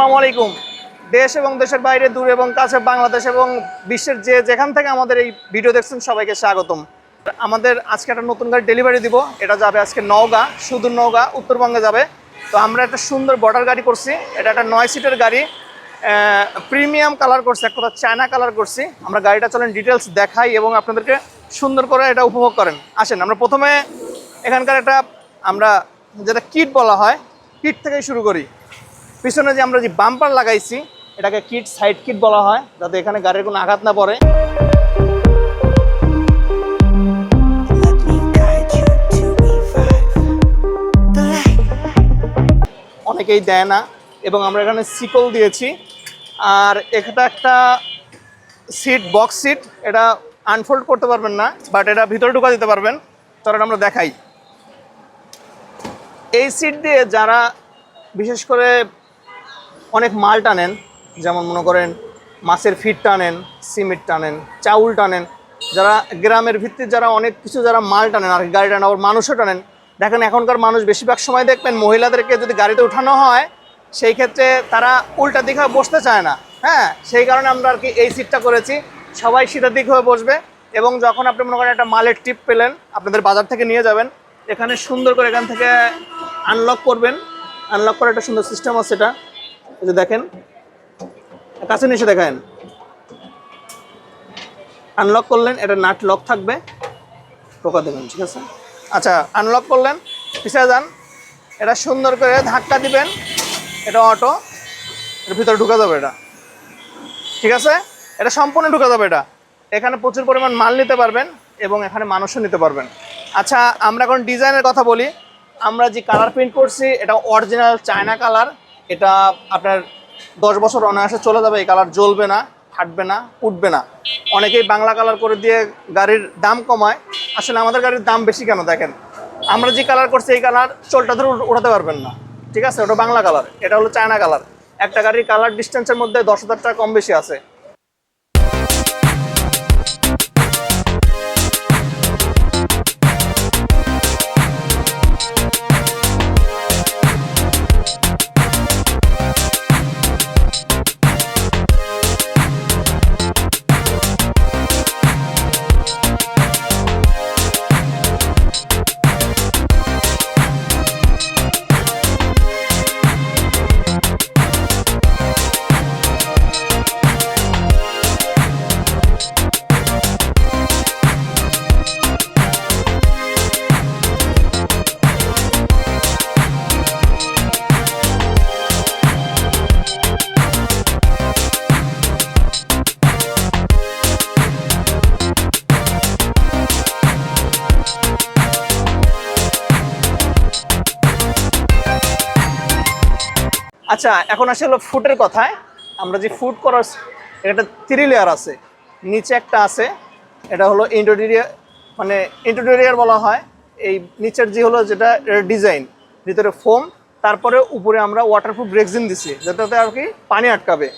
আসসালামু আলাইকুম। দেশ এবং দেশের বাইরে, দূর এবং কাছে, বাংলাদেশ এবং বিশ্বের যে যেখান থেকে আমাদের এই ভিডিও দেখছেন সবাইকে স্বাগতম। আমাদের আজকে একটা নতুন গাড়ি ডেলিভারি দিব, এটা যাবে আজকে নওগাঁ সুদূর নওগাঁ, উত্তরবঙ্গে যাবে। তো আমরা একটা সুন্দর বর্ডার গাড়ি করছি, এটা একটা নয় সিটের গাড়ি প্রিমিয়াম কালার করছি, এক কথা চায়না কালার করছি। আমরা গাড়িটা চলেন ডিটেলস দেখাই এবং আপনাদেরকে সুন্দর করে এটা উপভোগ করেন। আসেন, আমরা প্রথমে এখানকার একটা, আমরা যেটা কিট বলা হয় কিট থেকেই শুরু করি। পিছনে যে আমরা যে বাম্পার লাগাইছি, এটাকে কিট সাইড কিট বলা হয়, যাতে এখানে গাড়ির কোনো আঘাত না পড়ে Let me guide you to E5. The light. অনেকেই দেয় না, এবং আমরা এখানে সিকল দিয়েছি আর এটা একটা সিট বক্স সিট এটা আনফোল্ড করতে পারবেন না বাট এটা ভিতরে ঢুকা দিতে পারবেন চলেন আমরা দেখাই এই সিট দিয়ে যারা, বিশেষ করে অনেক মাল টানেন, যেমন মনে করেন মাছের ফিট টানেন, সিমেন্ট টানেন, চাউল টানেন, যারা গ্রামের ভিত্তিতে যারা অনেক কিছু যারা মাল টানেন আর গাড়ি টানেন, আবার মানুষও টানেন, দেখেন এখনকার মানুষ বেশিরভাগ সময় দেখবেন মহিলাদেরকে যদি গাড়িতে উঠানো হয়, সেই ক্ষেত্রে তারা উল্টা দিকে হয়ে বসতে চায় না। হ্যাঁ সেই কারণে আমরা আর কি এই সিটটা করেছি। সবাই সিটার দিক হয়ে বসবে এবং যখন আপনি মনে করেন একটা মালের টিপ পেলেন, আপনাদের বাজার থেকে নিয়ে যাবেন, এখানে সুন্দর করে এখান থেকে আনলক করবেন। আনলক করার একটা সুন্দর সিস্টেম আছে এটা। এই যে দেখেন, কাছে নিয়ে এসে দেখেন। আনলক করলেন, এটা নাট লক থাকবে। টোকা দেবেন, ঠিক আছে? আচ্ছা আনলক করলেন, পিছিয়ে যান। এটা সুন্দর করে ধাক্কা দিবেন। এটা অটো এর ভিতরে ঢুকে যাবে এটা। ঠিক আছে? এটা সম্পূর্ণ ঢুকে যাবে এটা। এখানে প্রচুর পরিমাণ মাল নিতে পারবেন এবং এখানে মানুষও নিতে পারবেন। আচ্ছা আমরা এখন ডিজাইনের কথা বলি। আমরা যে কালার প্রিন্ট করছি, এটা অরিজিনাল চায়না কালার এটা আপনার দশ বছর অনায়াসে চলে যাবে, এই কালার জ্বলবে না, ফাটবে না, উঠবে না। অনেকেই বাংলা কালার করে দিয়ে গাড়ির দাম কমায়। আসলে আমাদের গাড়ির দাম বেশি কেন দেখেন? আমরা যে কালার করছি, এই কালার চোলটা ধরে উঠ- উঠাতে পারবেন না। ঠিক আছে? ওটা বাংলা কালার এটা হলো চায়না কালার একটা গাড়ির কালার ডিস্টেন্সের মধ্যে দশ হাজার টাকা কম বেশি আছে। আচ্ছা এখন আসে হলো ফুটের কথায়। আমরা যে ফুট করার এটা থ্রি লেয়ার আছে। নিচে একটা আছে, এটা হলো ইন্টোরিয়ার মানে ইন্টোরিয়ার বলা হয়। এই নিচের যে হলো যেটা ডিজাইন ভিতরে ফোম তারপরে উপরে আমরা ওয়াটারপ্রুফ ব্রেকজিন দিছি, যেটাতে আর কি পানি আটকাবে।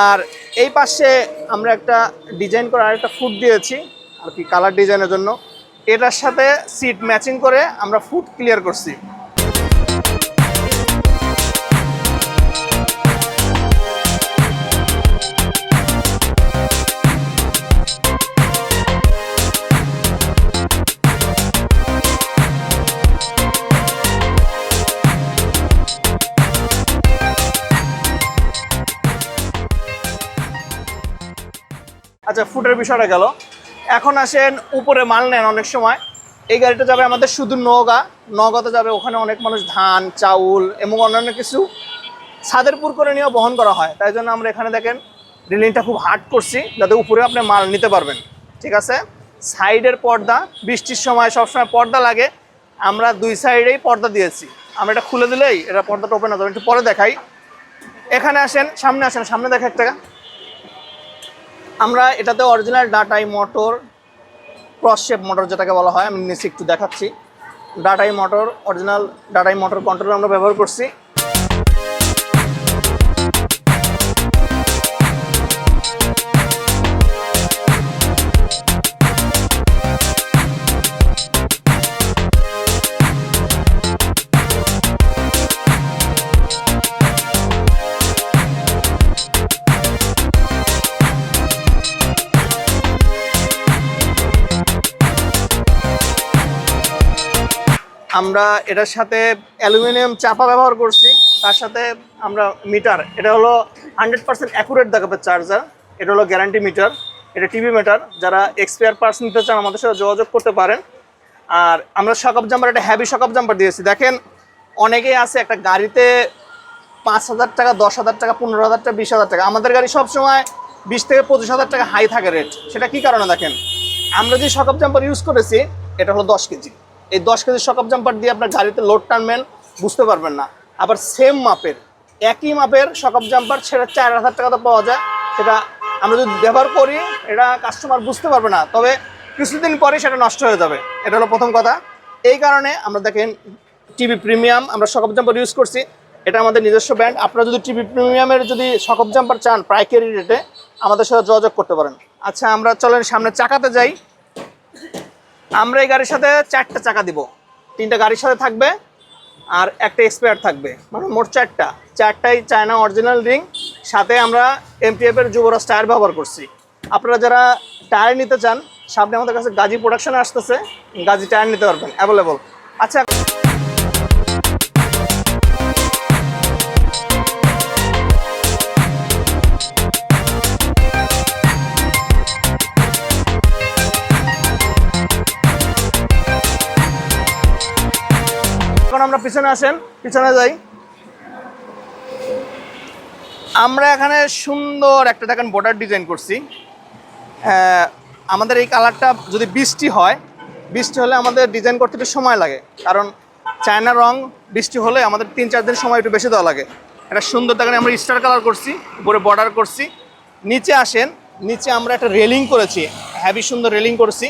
আর এই পাশে আমরা একটা ডিজাইন করা আরেকটা ফুট দিয়েছি, আর কি কালার ডিজাইনের জন্য। এটার সাথে সিট ম্যাচিং করে আমরা ফুট ক্লিয়ার করছি। আচ্ছা ফুটের বিষয়টা গেল। এখন আসেন, উপরে মাল নেন অনেক সময়। এই গাড়িটা যাবে আমাদের শুধু নওগাঁ। নওগাঁতে যাবে ওখানে অনেক মানুষ ধান, চাউল এবং অন্যান্য কিছু ছাদেরপুর করে নিয়েও বহন করা হয়। তাই জন্য আমরা এখানে দেখেন, রিলিংটা খুব হার্ড করছি, যাতে উপরে আপনি মাল নিতে পারবেন। ঠিক আছে? সাইডের পর্দা, বৃষ্টির সময় সবসময় পর্দা লাগে। আমরা দুই সাইডেই পর্দা দিয়েছি। আমরা এটা খুলে দিলেই এটা পর্দাটা ওপেন হবে একটু পরে দেখাই। এখানে আসেন, সামনে আসেন, সামনে দেখা একটা। আমরা এটাতে অরিজিনাল ডাটাই মোটর ক্রসশেপ মোটর যেটাকে বলা হয়, আমি নিচে একটু দেখাচ্ছি। ডাটাই মোটর অরিজিনাল ডাটাই মোটর কন্ট্রোল আমরা ব্যবহার করছি। আমরা এটার সাথে অ্যালুমিনিয়াম চাপা ব্যবহার করছি, তার সাথে আমরা মিটার, এটা হলো হান্ড্রেড পার্সেন্ট অ্যাকুরেট দেখাবে চার্জার এটা হলো গ্যারান্টি মিটার এটা টিভি মিটার যারা এক্সপায়ার পার্স নিতে চান আমাদের সাথে যোগাযোগ করতে পারেন। আর আমরা শকআপ জাম্পার একটা হ্যাভি শকআপ জাম্পার দিয়েছি। দেখেন, অনেকেই আছে একটা গাড়িতে পাঁচ হাজার টাকা, দশ হাজার টাকা, পনেরো হাজার টাকা, বিশ হাজার টাকা। আমাদের গাড়ি সবসময় বিশ থেকে পঁচিশ হাজার টাকা হাই থাকে রেট সেটা কি কারণে দেখেন? আমরা যে শকআপ জাম্পার ইউজ করেছি, এটা হলো দশ কেজি। এই দশ কেজি শকআপ জাম্পার দিয়ে আপনার গাড়িতে লোড টানবেন, বুঝতে পারবেন না। আবার সেম মাপের, একই মাপের শকআপ জাম্পার সেটা চার হাজার টাকাতে পাওয়া যায়। সেটা আমরা যদি ব্যবহার করি, এটা কাস্টমার বুঝতে পারবে না। তবে কিছুদিন পরে সেটা নষ্ট হয়ে যাবে। এটা হলো প্রথম কথা। এই কারণে আমরা দেখেন টিভি প্রিমিয়াম আমরা শকআপ জাম্পার ইউজ করছি। এটা আমাদের নিজস্ব ব্র্যান্ড আপনারা যদি টিভি প্রিমিয়ামের যদি শকআপ জাম্পার চান, পাইকারি রেটে আমাদের সাথে যোগাযোগ করতে পারেন। আচ্ছা আমরা চলেন সামনে চাকাতে যাই। আমরা এই গাড়ির সাথে চারটা চাকা দিব। তিনটা গাড়ির সাথে থাকবে আর একটা এক্সপায়ার থাকবে। মানে মোট চারটা। চারটাই চায়না অরিজিনাল রিং সাথে আমরা এমপিএফের যুবরাজ টায়ার ব্যবহার করছি। আপনারা যারা টায়ার নিতে চান, সামনে আমাদের কাছে গাজী প্রোডাকশনে আসতেছে। গাজী টায়ার নিতে পারবেন অ্যাভেলেবল আচ্ছা আমরা পিছনে আসেন পিছনে যাই। আমরা এখানে সুন্দর একটা দেখেন বর্ডার ডিজাইন করছি। আহ, আমাদের এই কালারটা যদি বৃষ্টি হয় বৃষ্টি হলে আমাদের ডিজাইন করতে একটু সময় লাগে। কারণ চায়না রং বৃষ্টি হলে আমাদের তিন চার দিন সময় একটু বেশি দেওয়া লাগে। একটা সুন্দর দেখেন আমরা স্টার কালার করছি উপরে বর্ডার করছি। নিচে আসেন নিচে আমরা একটা রেলিং করেছি হ্যাভি সুন্দর রেলিং করছি।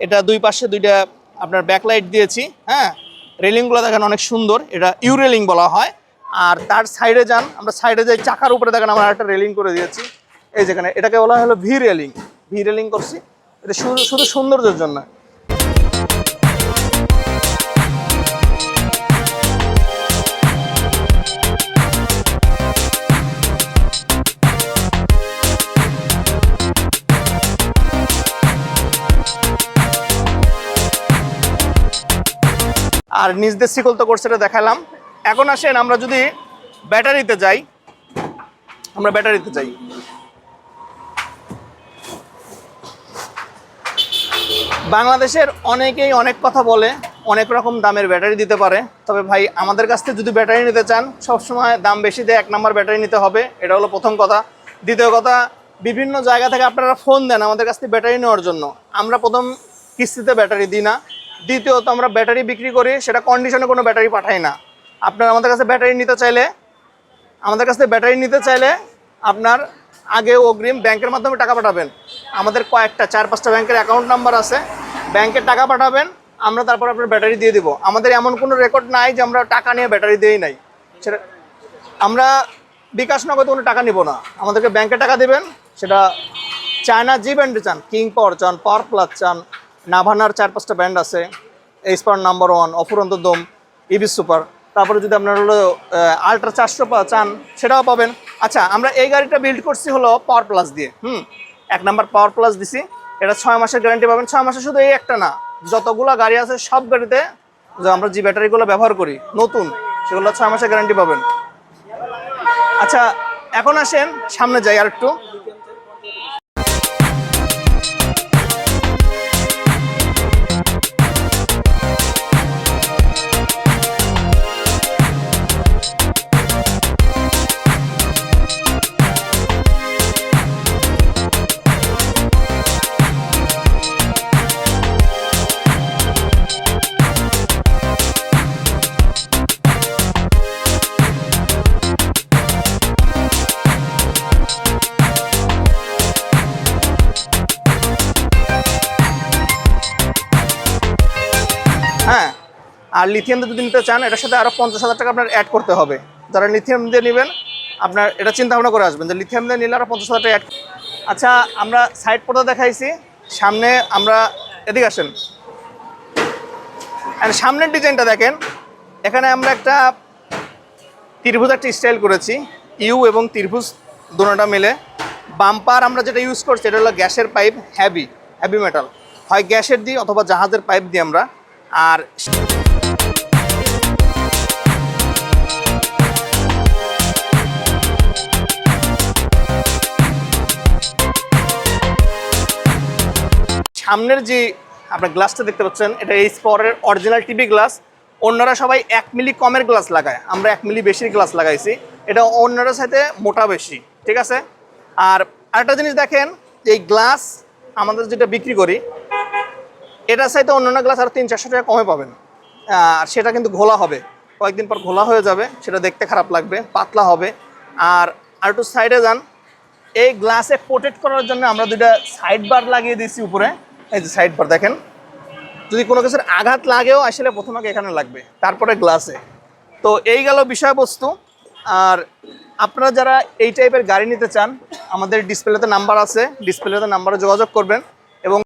এটা দুই পাশে দুইটা আপনার ব্যাকলাইট দিয়েছি হ্যাঁ। রেলিংগুলো দেখেন অনেক সুন্দর, এটা ইউ রেলিং বলা হয়। আর তার সাইডে যান, আমরা সাইডে যাই চাকার উপরে দেখেন আমরা একটা রেলিং করে দিয়েছি। এই যেখানে এটাকে বলা হলো ভি রেলিং। ভি রেলিং করছি। এটা শুধু শুধু সৌন্দর্যের জন্য। আর নিজ শিকল তো করছে, এটা দেখালাম। এখন আসেন, আমরা যদি ব্যাটারিতে যাই, আমরা ব্যাটারিতে যাই। বাংলাদেশের অনেকেই অনেক কথা বলে, অনেক রকম দামের ব্যাটারি দিতে পারে। তবে ভাই, আমাদের কাছ থেকে যদি ব্যাটারি নিতে চান, সবসময় দাম বেশি দিয়ে এক নাম্বার ব্যাটারি নিতে হবে। এটা হলো প্রথম কথা। দ্বিতীয় কথা, বিভিন্ন জায়গা থেকে আপনারা ফোন দেন আমাদের কাছ থেকে ব্যাটারি নেওয়ার জন্য। আমরা প্রথম কিস্তিতে ব্যাটারি দিই না। দ্বিতীয়ত আমরা ব্যাটারি বিক্রি করি, সেটা কন্ডিশনে কোনো ব্যাটারি পাঠাই না। আপনার আমাদের কাছে ব্যাটারি নিতে চাইলে, আমাদের কাছে ব্যাটারি নিতে চাইলে আপনার আগে অগ্রিম ব্যাংকের মাধ্যমে টাকা পাঠাবেন। আমাদের কয়েকটা, চার, পাঁচটা ব্যাংকের অ্যাকাউন্ট নাম্বার আছে। ব্যাংকে টাকা পাঠাবেন, আমরা তারপর আপনার ব্যাটারি দিয়ে দিব। আমাদের এমন কোনো রেকর্ড নাই যে আমরা টাকা নিয়ে ব্যাটারি দিই নাই। সেটা, আমরা বিকাশ নগদ কোনো টাকা নিব না। আমাদেরকে ব্যাংকে টাকা দেবেন, সেটা চায়না যে ব্র্যান্ডে চান, কিং চান, পাওয়ার প্লাস চান নাভানার চার পাঁচটা ব্র্যান্ড আছে এইসপার নাম্বার ওয়ান অফুরন্ত দম ইবি সুপার তারপরে যদি আপনার হলো আলট্রা চারশো চান, সেটাও পাবেন। আচ্ছা আমরা এই গাড়িটা বিল্ড করছি হলো পাওয়ার প্লাস দিয়ে, হুম? এক নাম্বার পাওয়ার প্লাস দিছি। এটা ছয় মাসের গ্যারান্টি পাবেন। ছয় মাসে শুধু এই একটা না, যতগুলো গাড়ি আছে সব গাড়িতে যে আমরা যে ব্যাটারিগুলো ব্যবহার করি, নতুন, সেগুলো ছয় মাসের গ্যারান্টি পাবেন। আচ্ছা এখন আসেন, সামনে যাই আর একটু আর লিথিয়াম যদি নিতে চান, এটার সাথে আরও পঞ্চাশ হাজার টাকা আপনার অ্যাড করতে হবে। যারা লিথিয়াম দিয়ে নেবেন, আপনার এটা চিন্তা ভাবনা করে আসবেন যে লিথিয়াম দিয়ে নিলে আরও পঞ্চাশ হাজার টাকা অ্যাড আচ্ছা আমরা সাইড পর্দা দেখাইছি। সামনে আমরা এদিকে আসেন। আর সামনের ডিজাইনটা দেখেন। এখানে আমরা একটা ত্রিভুজ, একটা স্টাইল করেছি। ইউ এবং ত্রিভুজ দুটোটা মিলে। বাম্পার আমরা যেটা ইউজ করছি, এটা হলো গ্যাসের পাইপ হ্যাভি হ্যাভি মেটাল হয় গ্যাসের দিই অথবা জাহাজের পাইপ দিই আমরা। আর সামনের যে আপনার গ্লাসটা দেখতে পাচ্ছেন, এটা এই স্পরের অরিজিনাল টিভি গ্লাস অন্যরা সবাই এক মিলি কমের গ্লাস লাগায়। আমরা এক মিলি বেশির গ্লাস লাগাইছি। এটা অন্যরা সাথে মোটা বেশি, ঠিক আছে? আর আরেকটা জিনিস দেখেন, এই গ্লাস আমাদের যেটা বিক্রি করি, এটার সাথে অন্যান্য গ্লাস আর তিন চারশো টাকা কমে পাবেন। আর সেটা কিন্তু ঘোলা হবে। কয়েকদিন পর ঘোলা হয়ে যাবে, সেটা দেখতে খারাপ লাগবে, পাতলা হবে। আর আর একটু সাইডে যান, এই গ্লাসে প্রোটেক্ট করার জন্য আমরা দুইটা সাইড বার লাগিয়ে দিয়েছি উপরে। এই যে সাইড বার দেখেন। যদি কোনো কিছুর আঘাত লাগেও আসলে প্রথমে এখানে লাগবে, তারপরে গ্লাসে তো এই গেল বিষয়বস্তু। আর আপনারা যারা এই টাইপের গাড়ি নিতে চান, আমাদের ডিসপ্লেতে নাম্বার আছে ডিসপ্লেতে নাম্বারে যোগাযোগ করবেন।